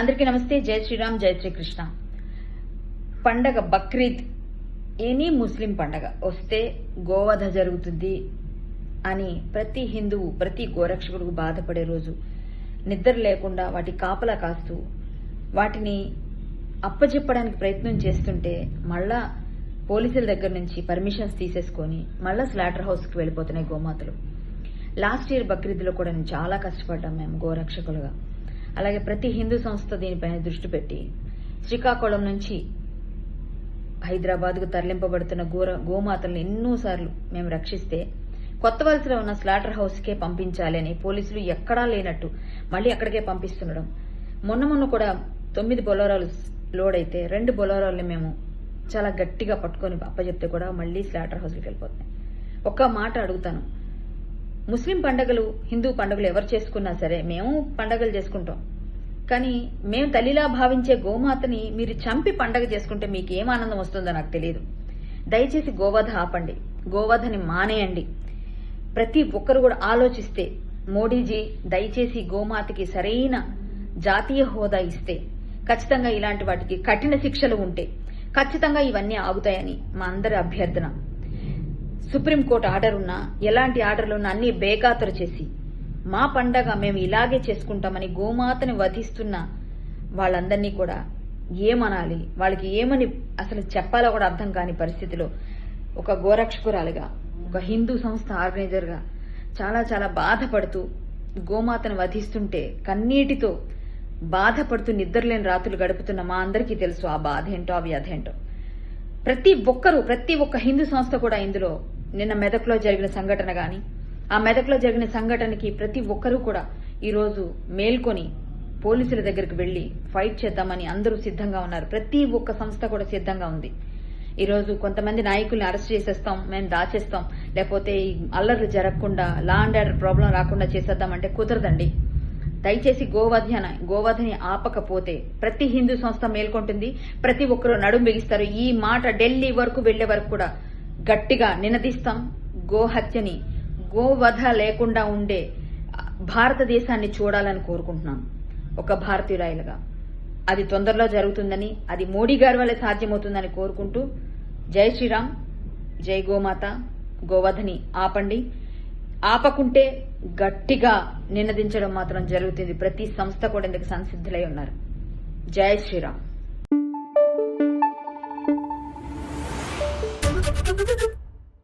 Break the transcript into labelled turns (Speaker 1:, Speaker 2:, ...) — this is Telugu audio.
Speaker 1: అందరికీ నమస్తే. జై శ్రీరామ్ జై శ్రీకృష్ణ పండగ బక్రీద్ ఎనీ ముస్లిం పండగ వస్తే గోవధ జరుగుతుంది అని ప్రతి హిందువు ప్రతి గోరక్షకుడు బాధపడే రోజు. నిద్ర లేకుండా వాటి కాపలా కాస్తూ వాటిని అప్పచెప్పడానికి ప్రయత్నం చేస్తుంటే మళ్ళా పోలీసుల దగ్గర నుంచి పర్మిషన్స్ తీసేసుకొని మళ్ళా స్లాటర్ హౌస్కి వెళ్ళిపోతున్నాయి గోమాతలు. లాస్ట్ ఇయర్ బక్రీద్లో కూడా నేను చాలా కష్టపడ్డాం మేము గోరక్షకులుగా. అలాగే ప్రతి హిందూ సంస్థ దీనిపైన దృష్టి పెట్టి శ్రీకాకుళం నుంచి హైదరాబాద్కు తరలింపబడుతున్న గోర గోమాతలను ఎన్నోసార్లు మేము రక్షిస్తే కొత్త వలసలో ఉన్న స్లాటర్ హౌస్కే పంపించాలి అని పోలీసులు ఎక్కడా లేనట్టు మళ్ళీ అక్కడికే పంపిస్తుండడం. మొన్న మొన్న కూడా తొమ్మిది బొలోరాలు లోడ్ అయితే రెండు బొలోరాలని మేము చాలా గట్టిగా పట్టుకొని అప్పచెప్తే కూడా మళ్ళీ స్లాటర్ హౌస్కి వెళ్ళిపోతున్నాయి. ఒక్క మాట అడుగుతాను. ముస్లిం పండగలు హిందూ పండుగలు ఎవరు చేసుకున్నా సరే మేము పండగలు చేసుకుంటాం. కానీ మేము తల్లిలా భావించే గోమాతని మీరు చంపి పండగ చేసుకుంటే మీకు ఏం ఆనందం వస్తుందో నాకు తెలియదు. దయచేసి గోవధ ఆపండి. గోవధని మానేయండి. ప్రతి ఒక్కరు కూడా ఆలోచిస్తే మోడీజీ దయచేసి గోమాతకి సరైన జాతీయ హోదా ఇస్తే ఖచ్చితంగా ఇలాంటి వాటికి కఠిన శిక్షలు ఉంటే ఖచ్చితంగా ఇవన్నీ ఆగుతాయని మా అందరి అభ్యర్థన. సుప్రీంకోర్టు ఆర్డర్ ఉన్నా ఎలాంటి ఆర్డర్లు ఉన్నా అన్ని బేఖాతరు చేసి మా పండగ మేము ఇలాగే చేసుకుంటామని గోమాతని వధిస్తున్న వాళ్ళందరినీ కూడా ఏమనాలి? వాళ్ళకి ఏమని అసలు చెప్పాలో కూడా అర్థం కాని పరిస్థితిలో ఒక గోరక్షకురాలుగా ఒక హిందూ సంస్థ ఆర్గనైజర్గా చాలా చాలా బాధపడుతూ గోమాతను వధిస్తుంటే కన్నీటితో బాధపడుతూ నిద్రలేని రాత్రులు గడుపుతున్న మా అందరికీ తెలుసు ఆ బాధ ఏంటో ఆ వ్యాధి ఏంటో. ప్రతి ఒక్కరూ ప్రతి ఒక్క హిందూ సంస్థ కూడా ఇందులో నిన్న మెదక్లో జరిగిన సంఘటన గాని ఆ మెదక్లో జరిగిన సంఘటనకి ప్రతి ఒక్కరూ కూడా ఈరోజు మేల్కొని పోలీసుల దగ్గరికి వెళ్ళి ఫైట్ చేద్దామని అందరూ సిద్ధంగా ఉన్నారు. ప్రతి ఒక్క సంస్థ కూడా సిద్ధంగా ఉంది. ఈరోజు కొంతమంది నాయకుల్ని అరెస్ట్ చేసేస్తాం మేము దాచేస్తాం. లేకపోతే ఈ అల్లర్లు జరగకుండా లా అండ్ ఆర్డర్ ప్రాబ్లం రాకుండా చేసేద్దామంటే కుదరదండి. దయచేసి గోవధన గోవధని ఆపకపోతే ప్రతి హిందూ సంస్థ మేల్కొంటుంది. ప్రతి ఒక్కరూ నడుం బిగిస్తారు. ఈ మాట ఢిల్లీ వరకు వెళ్ళే వరకు కూడా గట్టిగా నినదిస్తాం. గోహత్యని గోవధ లేకుండా ఉండే భారతదేశాన్ని చూడాలని కోరుకుంటున్నాను ఒక భారతీయురాయలుగా. అది తొందరలో జరుగుతుందని అది మోడీ గారి వల్ల సాధ్యమవుతుందని కోరుకుంటూ జై శ్రీరామ్ జై గోమాత గోవధని ఆపండి. ఆపకుంటే గట్టిగా నినదించడం మాత్రం జరుగుతుంది. ప్రతి సంస్థ కూడా ఇందుకు సంసిద్ధులై ఉన్నారు. జై శ్రీరామ్. Thank you.